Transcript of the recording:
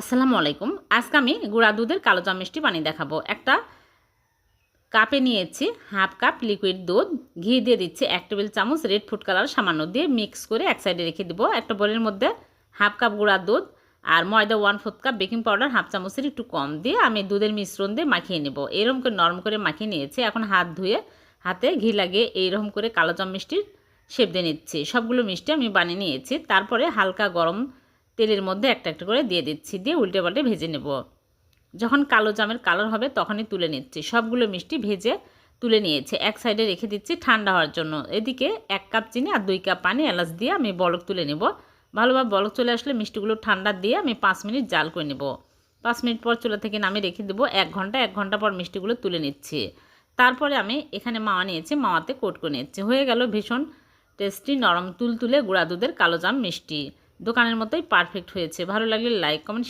আসসালামু আলাইকুম। আজকে আমি গুঁড়া দুধের কালো জাম মিষ্টি বানিয়ে দেখাবো। একটা কাপে নিয়েছি হাফ কাপ লিকুইড দুধ। ঘি দিয়ে দিচ্ছি এক টেবিল চামচ রেড ফুড কালার সামান্য দিয়ে মিক্স করে এক সাইডে রেখে দিব। একটা বোলের মধ্যে হাফ কাপ গুঁড়া দুধ আর ময়দা one fourth cup baking powder half চামচের একটু কম দিয়ে আমি দুধের মিশ্রণ দিয়ে মাখিয়ে নেব। এরকম করে নরম করে মাখিয়ে নিয়েছি। এখন হাত ধুয়ে হাতে ঘি লাগিয়ে এইরকম করে কালো জাম মিষ্টির শেপ দিয়ে নিচ্ছি। সবগুলো মিষ্টি আমি বানিয়ে নিয়েছি। তারপরে হালকা গরম তেলের মধ্যে একটা একটা করে দিয়ে দিচ্ছি, দিয়ে উল্টে পাল্টে ভেজে নেব। যখন কালো জামের কালার হবে তখনই তুলে নিচ্ছি। সবগুলো মিষ্টি ভেজে তুলে নিয়েছে। এক সাইডে রেখে দিচ্ছি ঠান্ডা হওয়ার জন্য। এদিকে এক কাপ চিনি আর দুই কাপ পানি এলাচ দিয়ে আমি বলক তুলে নেব। ভালোভাবে বলক চলে আসলে মিষ্টিগুলো ঠান্ডা দিয়ে আমি পাঁচ মিনিট জাল করে নেব। পাঁচ মিনিট পর চুলা থেকে নামিয়ে রেখে দেবো। এক ঘণ্টা এক ঘণ্টা পর মিষ্টিগুলো তুলে নিচ্ছি। তারপরে আমি এখানে মাওয়া নিয়েছি, মাওয়াতে কোট করে নিচ্ছি। হয়ে গেল ভীষণ টেস্টি নরম তুলতুলে গুঁড়া দুধের কালো জাম মিষ্টি। দোকানের মতোই পারফেক্ট হয়েছে। ভালো লাগলে লাইক কমেন্ট